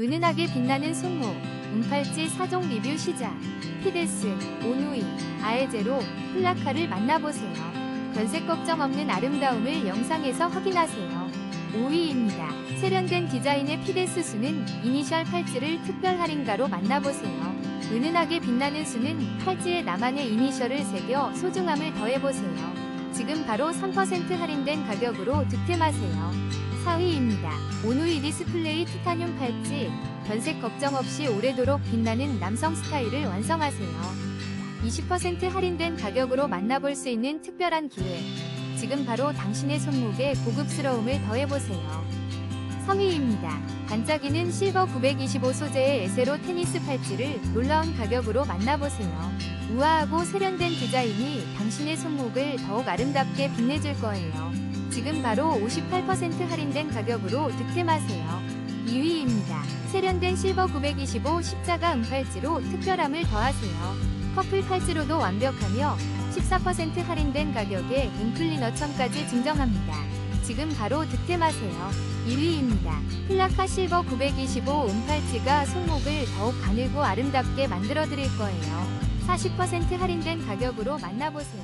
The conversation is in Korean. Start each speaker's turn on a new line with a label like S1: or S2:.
S1: 은은하게 빛나는 손목, 은팔찌 4종 리뷰 시작. 피데스, 오누이, 아에제로, 플라카를 만나보세요. 변색 걱정 없는 아름다움을 영상에서 확인하세요. 5위입니다. 세련된 디자인의 피데스 수는 이니셜 팔찌를 특별 할인가로 만나보세요. 은은하게 빛나는 수는 팔찌에 나만의 이니셜을 새겨 소중함을 더해보세요. 지금 바로 3% 할인된 가격으로 득템하세요. 4위입니다. 오누이 디스플레이 티타늄 팔찌. 변색 걱정 없이 오래도록 빛나는 남성 스타일을 완성하세요. 20% 할인된 가격으로 만나볼 수 있는 특별한 기회. 지금 바로 당신의 손목에 고급스러움을 더해보세요. 3위입니다. 반짝이는 실버 925 소재의 에세로 테니스 팔찌를 놀라운 가격으로 만나보세요. 우아하고 세련된 디자인이 당신의 손목을 더욱 아름답게 빛내줄 거예요. 지금 바로 58% 할인된 가격으로 득템하세요. 2위입니다. 세련된 실버 925 십자가 은팔찌로 특별함을 더하세요. 커플 팔찌로도 완벽하며 14% 할인된 가격에 은클리너 천까지 증정합니다. 지금 바로 득템하세요. 1위입니다. 플라카 실버 925 은팔찌가 손목을 더욱 가늘고 아름답게 만들어 드릴 거예요. 40% 할인된 가격으로 만나보세요.